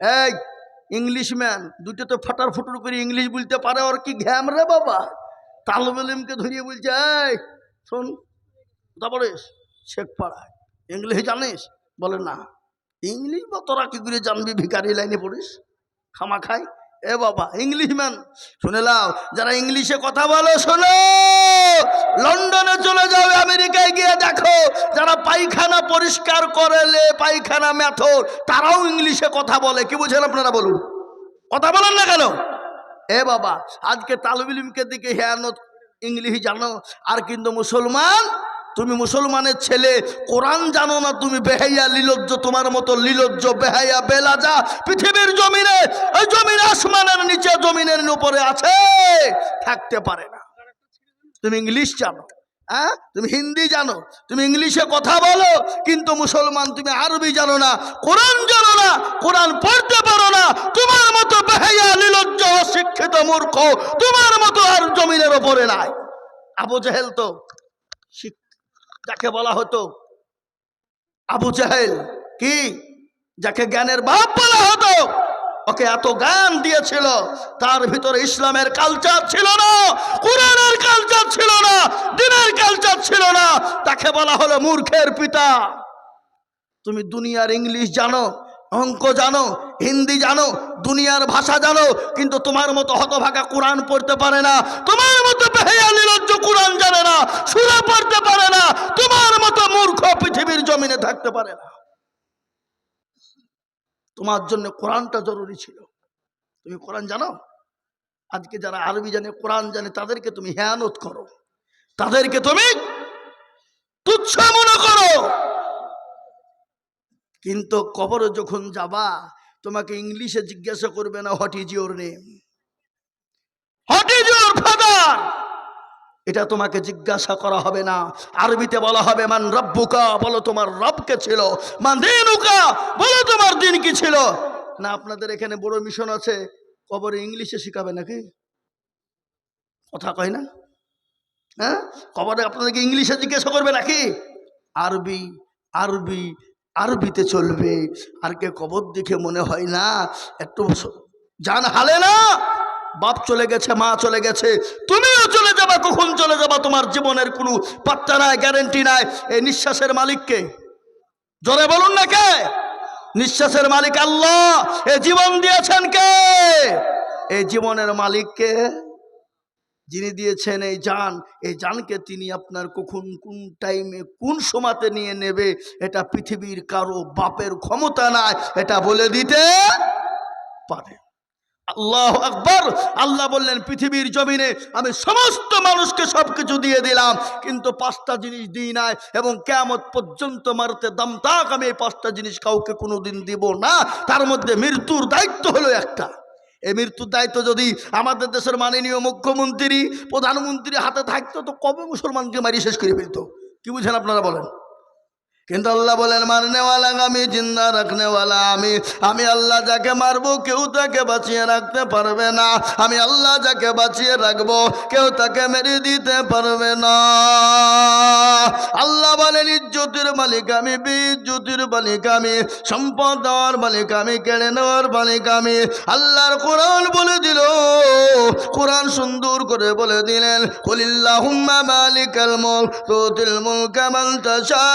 এই English man দুটো তো ফাটার ফুটুর করে ইংলিশ বলতে পারে, ওর কি ঘ্যাম রে বাবা? তালবেলিমকে ধরিয়ে বলছে, এই, শোন তারপরে শেখ পাড়ায় ইংলিশ জানিস? বলে, না। ইংলিশ বা তোরা কি করে জানবি? ভিকারি লাইনে পড়িস? খামা খাই এ বাবা ইংলিশ ম্যান শুনে লাও যারা ইংলিশে কথা বলো, শোনো। লন্ডনে চলে যাও আমেরিকায় গিয়ে দেখো। যারা পায়খানা পরিষ্কার করেলে পায়খানা মেথর তারাও ইংলিশে কথা বলে। কি বুঝেন আপনারা বলুন? কথা বলেন না কেন? এ বাবা, আজকে তালবিলিমকে দিকে হেয়ানত ইংলিশ জানো, আর কিন্তু মুসলমান তুমি মুসলমানের ছেলে, কোরআন জানো না, তুমি বেহাইয়া লীলজ্জ, তোমার মতো লীলজ্জ, বেহাইয়া বেলাজা, পৃথিবীর জমিনে ওই জমিন আসমানের নিচে, জমিনের উপরে আছে, থাকতে পারে না। তুমি ইংলিশ জানো হ্যাঁ? তুমি হিন্দি জানো, তুমি ইংলিশে কথা বলো, কিন্তু মুসলমান, তুমি আরবি জানো না, কোরআন জানো না, কোরআন পড়তে পারো না, তোমার মতো বেহাইয়া লীলজ্জ শিক্ষিত মূর্খ, তোমার মতো আর জমিনের ওপরে নাই। আবু জাহেল তো শিক- যাকে বলা হতো? আবু জাহেল। কি? যাকে জ্ঞানের বাপ বলা হতো? ওকে এত গান দিয়েছিল, তার ভিতরে ইসলামের কালচার ছিল না, কোরআনের কালচার ছিল না, দিনের কালচার ছিল না। তাকে বলা হলো মূর্খের পিতা। তুমি দুনিয়ার ইংলিশ জানো অঙ্ক জানো, হিন্দি জানো, দুনিয়ার ভাষা জানো, কিন্তু তোমার মতো হতভাগা কোরআন পড়তে পারে না, তোমার মতো নিলজ্জ কোরআন জানে না, সুরা পড়তে পারে না, তোমার মতো মূর্খ পৃথিবীর জমিনে থাকতে পারে না। তোমার জন্য কোরআনটা জরুরি ছিল। তুমি কোরআন জানো? আজকে যারা আরবি জানে, কোরআন জানে, তাদেরকে তুমি হেয়ানত করো। তাদেরকে তুমি তুচ্ছ কিন্তু কবরে যখন যাবা, তোমাকে ইংলিশে জিজ্ঞাসা করবে না what is your name what is your father এটা তোমাকে জিজ্ঞাসা করা হবে না। আরবিতে বলা হবে, মান রব্বুকা? বলো, তোমার রবকে ছিল? মান দিনুকা? বলো, তোমার দিন কি ছিল? না, আপনাদের এখানে বড় মিশন আছে। কবরে ইংলিশে শিখাবে নাকি? কথা কয় না? হ্যাঁ? কবরে আপনাদেরকে ইংলিশে জিজ্ঞাসা করবে নাকি? আরবি আরবি আরবিতে চলবে। আর কে কবর দেখে মনে হয় না, একটু জান হালে না। বাপ চলে গেছে, মা চলে গেছে, তুমিও চলে যাবা, কখন চলে যাবা? তোমার জীবনের কোনো পাত্তা নাই গ্যারেন্টি নাই। এই নিঃশ্বাসের মালিককে জোরে বলুন না কে? নিঃশ্বাসের মালিক আল্লাহ। এ জীবন দিয়েছেন কে? এই জীবনের মালিককে যিনি দিয়েছেন এই যান, এই জানকে তিনি আপনার কখন, কোন টাইমে কোন সময়তে নিয়ে নেবে, এটা পৃথিবীর কারও বাপের ক্ষমতা নাই এটা বলে দিতে পারে। আল্লাহ আকবর! আল্লাহ বললেন, পৃথিবীর জমিনে আমি সমস্ত মানুষকে সবকিছু দিয়ে দিলাম, কিন্তু পাঁচটা জিনিস দিই নাই, এবং কেমত পর্যন্ত মারতে দাম তাক আমি এই পাঁচটা জিনিস কাউকে কোনোদিন দিব না, তার মধ্যে মৃত্যুর দায়িত্ব হলো একটা। এই মৃত্যুর দায়িত্ব যদি আমাদের দেশের মাননীয় মুখ্যমন্ত্রী প্রধানমন্ত্রী হাতে থাকতো, তো কবে মুসলমানকে মারি শেষ করে ফেলতো? কি বুঝেন আপনারা বলেন? কিন্তু আল্লাহ বলেন, মারনেওয়ালা আমি, জিন্দা রাখনেওয়ালা আমি। আমি আল্লাহ যাকে মারবো, কেউ তাকে বাঁচিয়ে রাখতে পারবে না। আমি আল্লাহ যাকে বাঁচিয়ে রাখব, কেউ তাকে মেরে দিতে পারবে না। আল্লাহ বলেন, ইজ্জতির মালিক আমি বিজ্জতির মালিক আমি, সম্পদ দেওয়ার মালিক আমি, কেড়ে নেওয়ার মালিক আমি। আল্লাহর কোরআন বলে দিল। কোরআন সুন্দর করে বলে দিলেন, কলিল্লাহুম্মা মালিকাল মুলক, তুতিল মুলকা মান তাশা।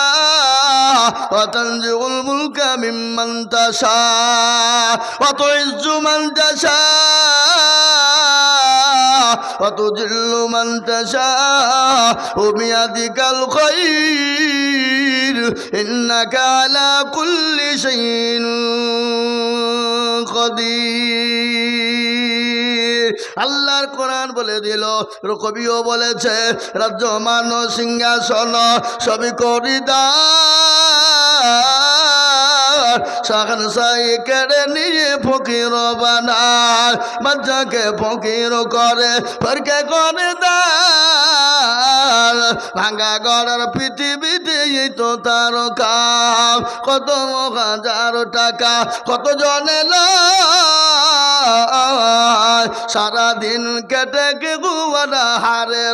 ওয়া তানজিউল মুলকা মিম্মান তাশা ওয়া তুইজ্জু মান তাশা وتذل من تشاء وبيدك الخير إنك على كل شيء قدير আল্লাহর কোরআন বলে দিল কবিও বলেছে রাজ্য মান সিংহাসন সবই করিদা সাই কেড়ে নিয়ে ফকির বানায়, বাচ্চাকে ফকির করে, ফরকে করে দার ভাঙ্গা গড়ার পৃথিবীতে তো তার কাপ কত হাজার টাকা কত জনে লাভ সারাদিন কেটে গুয়ারা হারে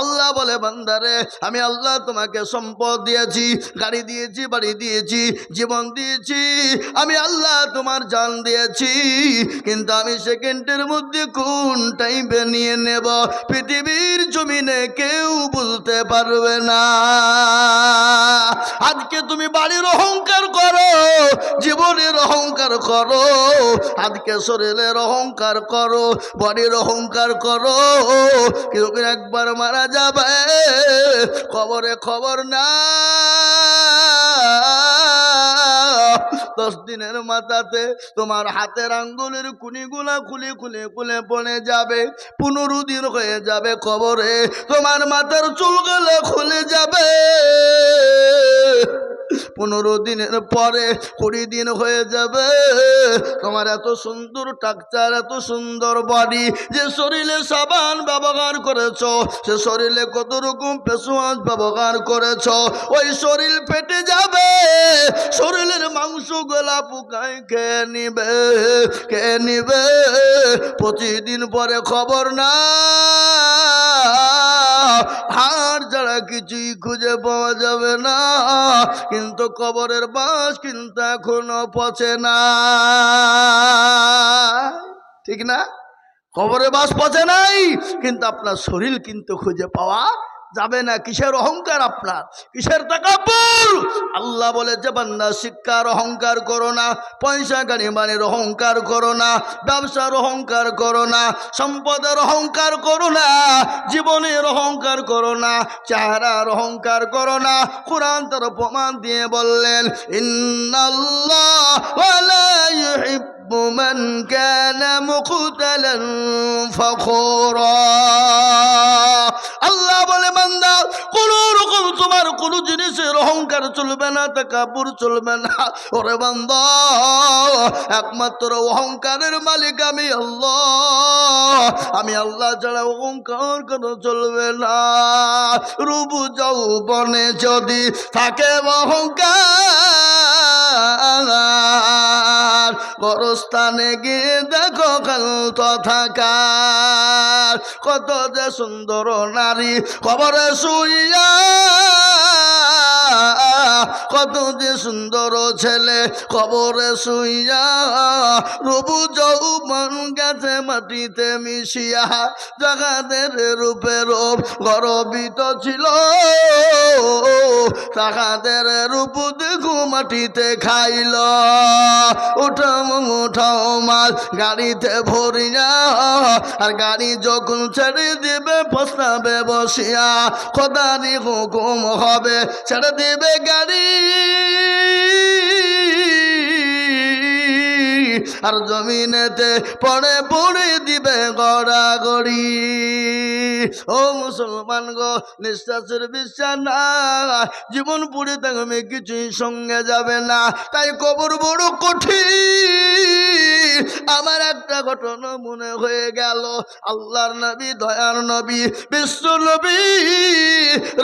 আল্লাহ বলে, বান্দারে, আমি আল্লাহ তোমাকে সম্পদ দিয়েছি, গাড়ি দিয়েছি, বাড়ি দিয়েছি, জীবন দিয়েছি, আমি আল্লাহ তোমার জান দিয়েছি, কিন্তু আমি সেকেন্ডের মধ্যে কোন টাইমে নিয়ে নেব? পৃথিবীর জমিনে কেউ বলতে পারবে না। আজকে তুমি বাড়ির অহংকার করো, জীবনের অহংকার করো। আজকে শরীরের অহংকার করো, বডির অহংকার করো। কেউ একবার মারা যাবে? খবরে খবর না। দশ দিনের মাথাতে তোমার হাতের আঙ্গুলের কুনিগুলা খুলে খুলে খুলে পড়ে যাবে পনেরো দিন হয়ে যাবে খবরে তোমার মাথার চুলগুলো খুলে যাবে। পনেরো দিনের পরে কুড়ি দিন হয়ে যাবে। তোমার এত সুন্দর টাকচার এত সুন্দর বডি যে শরীরে সাবান ব্যবহার করেছ, সে শরীরে কত রকম পেশোয়াজ ব্যবহার করেছ, ওই শরীর ফেটে যাবে। শরীরের মাংস গোলা পোকায় খেয়ে নিবে খেয়ে নিবে। পঁচিশ দিন পরে খবর না কিছুই খুঁজে পাওয়া যাবে না। কিন্তু কবরের বাস কিন্তু এখনও পচে না। ঠিক না? কবরের বাস পচে নাই, কিন্তু আপনার শরীর কিন্তু খুঁজে পাওয়া যাবে না, কিসের অহংকার আপনার? কিসের তাকাব্বুর আল্লাহ বলেছে বান্দা শিক্ষার অহংকার করো না পয়সা বাড়ির অহংকার করো না, ব্যবসার অহংকার করো না, সম্পদের অহংকার করো না, জীবনের অহংকার করো না, চেহারার অহংকার করো না। কোরআন তার প্রমাণ দিয়ে বললেন, ইন্নাল্লাহ মান কানা মুখতালান ফখুরা। আল্লাহ বলে তোমার কোন জিনিসের অহংকার চলবে না, তাকাবুর চলবে না। ওরে বান্দা, একমাত্র অহংকারের মালিক আমি আল্লাহ। আমি আল্লাহ ছাড়া অহংকার কেন চলবে না। রূপু যৌবনে যদি থাকে অহংকার গরস্থানে গিয়ে দেখো কাল তথাকার। কত যে সুন্দর নারী কবরে শুইয়া কত যে সুন্দর ছেলে খবরে শুইয়া রবু যৌবন গেছে মাটিতে মিশিয়া। জগাদের রূপে রূপ গরবিত ছিল। তাহাদের রূপ দেখু মাটিতে খাইল। উঠাও উঠাও মাল গাড়িতে ভরিয়া। আর গাড়ি যখন ছেড়ে দিবে পস্তাবে বসিয়া। খোদারি হুকুম হবে, ছেড়ে দিবে গাড়ি। আর জমিনেতে পড়ে পড়ে দিবে গড়াগড়ি। ও মুসলমান গো, নিঃশ্বাসের বিশ্বাস না জীবন পুড়ে থাকবে, কিছুই সঙ্গে যাবে না। তাই কবর বড় কঠিন। আমার একটা ঘটনা মনে হয়ে গেল। আল্লাহর নবী, দয়ার নবী, বিশ্ব নবী,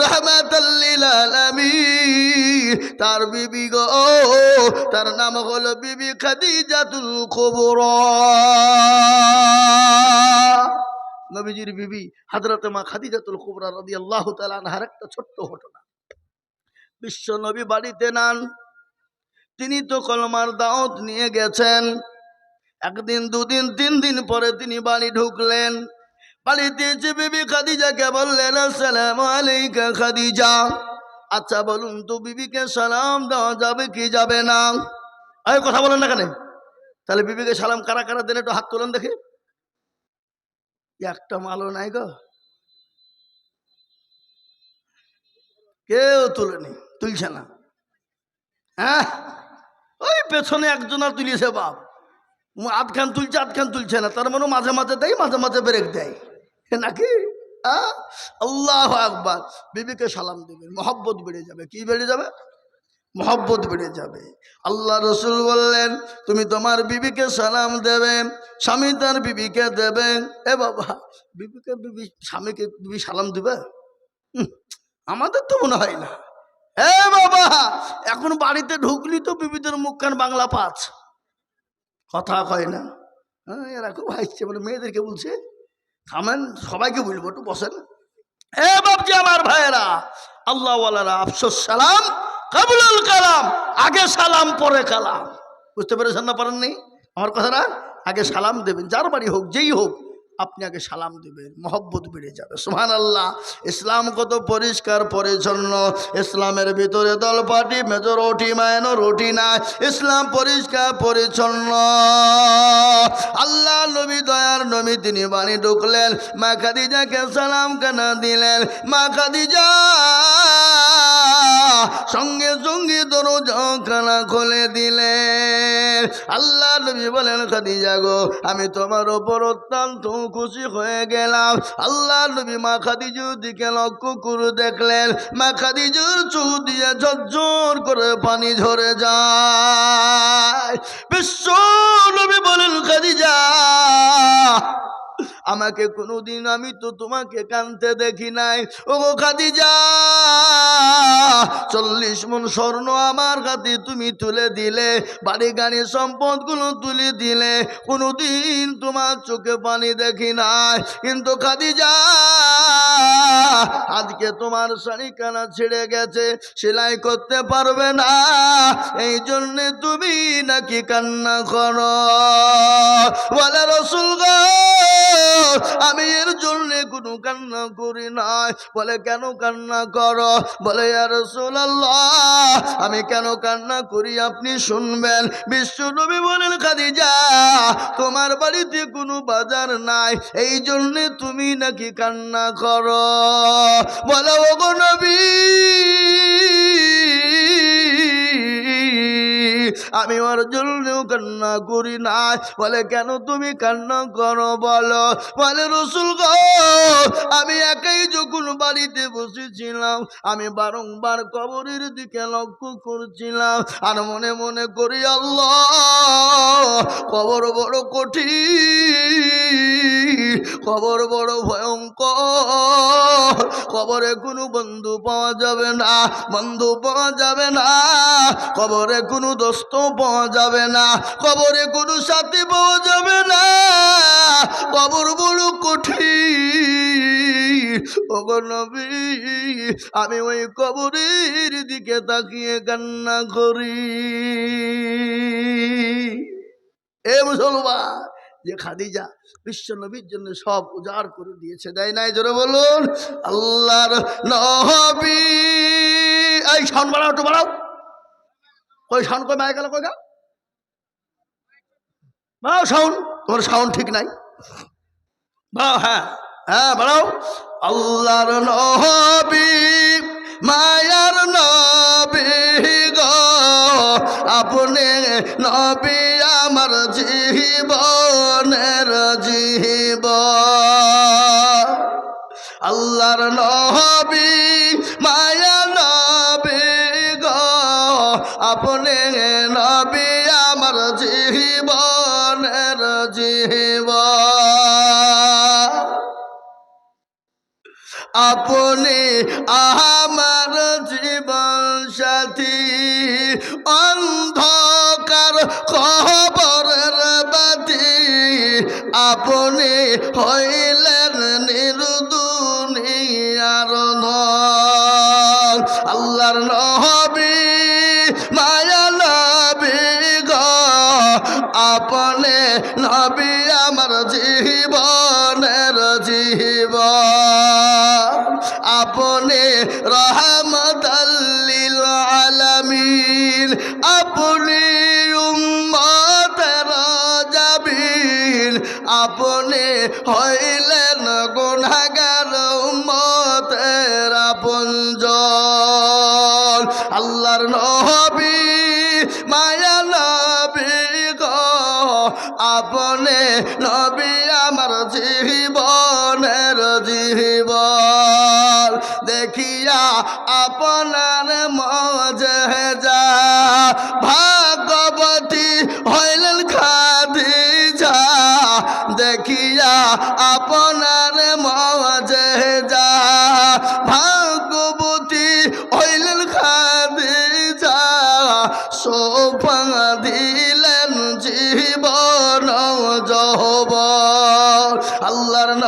রহমাতাল্লিল তার বিবি গো, তার নাম হলো বিবি খাদি খাদিজাতুল কুবরা। নবীজির বিবি হাজরতে মা খাদিজাতুল কুবরা রাদিয়াল্লাহু তাআলা আনহার একটা ছোট্ট ঘটনা। বিশ্ব নবী বাড়িতে নান, তিনি তো কলমার দাওয়াত নিয়ে গেছেন। একদিন, দুদিন, তিন দিন পরে তিনি বাড়ি ঢুকলেন। বাড়িতে এসে বিবি খাদিজাকে বললেন, আসসালামু আলাইকা খাদিজা। আচ্ছা বলুন তো, বিবিকে সালাম দেওয়া যাবে কি যাবে না? আরে, কথা বলেন না কেন? তাহলে বিবিকে সালাম কারা কারা দেন একটু হাত তোলেন দেখে। একটা মালও নাই গো। কেউ তুলেনি, তুলছে না। হ্যাঁ? ওই পেছনে একজন আর তুলিয়েছে বাপ। আধখান তুলছে আধখান তুলছে না। তার মানে মাঝে মাঝে দেয়, মাঝে মাঝে ব্রেক দেয়। নাকি? আল্লাহ আকবার। বিবিকে সালাম দেবেন, মহব্বত বেড়ে যাবে। কি বেড়ে যাবে? মহব্বত বেড়ে যাবে। আল্লাহ রসুল বললেন, তুমি তোমার বিবিকে সালাম দেবে, স্বামী তার বিবিকে দেবে। এ বাবা, বিবিকে বিবি, স্বামীকে বিবি সালাম দিবে? আমাদের তো মনে হয় না। এ বাবা, এখন বাড়িতে ঢুকলি তো বিবিদের মুখখান বাংলা পাঁচ কথা কয় না। হ্যাঁ এরা খুব হাসছে মানে মেয়েদেরকে বলছে। থামেন, সবাইকে বলব, একটু বসেন। এ বাবজি আমার ভাইয়েরা, আল্লাহওয়ালারা আফসোস, সালাম। কাবুলুল কালাম, আগে সালাম, পরে কালাম। বুঝতে পেরেছেন না পারেননি আমার কথাটা? আগে সালাম দেবেন, যার বাড়ি হোক, যেই হোক, আপনি আগে সালাম দেবেন, মহব্বত বেড়ে যাবে। সুহান আল্লাহ ইসলাম কত পরিষ্কার, পরিচ্ছন্ন। ইসলামের ভিতরে দল পাটি মেজরিটি মাইনরিটি না ইসলাম পরিষ্কার, পরিচ্ছন্ন। আল্লাহ নবী দয়ার নবী, তিনি বাণী ঢুকলেন। মা খাদিজাকে সালাম কানা দিলেন? মা খাদিজা সঙ্গে সঙ্গে দরজা কানা খুলে দিলেন। আল্লাহ নবী বলেন, খাদিজা গো, আমি তোমার ওপর অত্যন্ত খুশি হয়ে গেলাম। আল্লাহ নবী মা খাদিজুর দিকে লক্ষ্য দেখলেন, মা খাদিজুর চোখ দিয়ে ঝরঝর করে পানি ঝরে যায়। বিশ্ব নবী বলেন, খাদিজা, আমাকে কোনোদিন আমি তো তোমাকে কানতে দেখি নাই। ও খাদিজা চল্লিশ মন স্বর্ণ আমার কাছে তুমি তুলে দিলে, বাড়ি গাড়ি সম্পদগুলো তুলে দিলে। কোনোদিন তোমার চোখে পানি দেখি নাই। কিন্তু খাদিজা, আজকে তোমার শাড়ি কানা ছেড়ে গেছে, সেলাই করতে পারবে না। এই জন্যে তুমি নাকি কান্না করো। বলে রসুল আমি এর কোনো কান্না করি নাই। বলে, কেন কান্না করো? বলে আর রসুল্লাহ আমি কেন কান্না করি আপনি শুনবেন? বিশ্ব নবী বলেন, খাদিজা, তোমার বাড়িতে কোনো বাজার নাই এই জন্যে তুমি নাকি কান্না করো? বলো ও গো নবী আমি ওর জন্য কান্না করি না বলে, কেন তুমি কান্না করো বলো? বলে, রসুল গো, আমি একাই যখন বাড়িতে বসেছিলাম, আমি বারংবার কবরের দিকে লক্ষ্য করছিলাম। আর মনে মনে করি, আল্লাহ, কবর বড় কঠিন, কবর বড় ভয়ঙ্কর। কবরে কোনো বন্ধু পাওয়া যাবে না, বন্ধু পাওয়া যাবে না। কবরে কোনো দোস্ত পাওয়া যাবে না, কবরে কোনো সাথী পাওয়া যাবে না। কবর বড় কঠিন। আমি ওই কবরের দিকে তাকিয়ে কান্না করি। এ মুসলমান, যে খাদিজা বিশ্ব নবীর জন্য সব উজাড় করে দিয়েছে, দেয় নাই? জোরে বলুন, আল্লাহর নবী। এই সাউন্ড বাড়াও, একটু বাড়াও। কই সাউন্ড কই মায় গেল, কই গা বাড়াও সাউন্ড তোমার সাউন্ড ঠিক নাই। বাড়াও হ্যাঁ হ্যাঁ বাড়াও। আল্লাহর নবী, মায়ার নবী গো, আপনি নবী আমার জীবনের জীব। আল্লাহর নবী আপনি আমার জীবন সাথী অন্ধকার খবরের বাতি। আপনি হইলেন নিরুদুনিয়ার আল্লাহর নবী মায়া জীবনের জীবন আপনি রহমতাল্লিল আলামিন, আপনি উম্মতের যাবিন আপনি হইলেন গুনাহগার উম্মতের আপনজন। আল্লাহর নবী, মায়া নবী গো, আপনি নবী আপনার মজে যা ভাগবতী হইলেন খাদিজা, দেখিয়া আপনার মজে যা ভাগবতী হইলেন খাদিজা, সোফা দিলেন জীবন নজহব আল্লাহর ন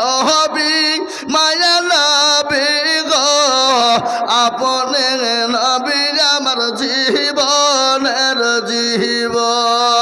জীবন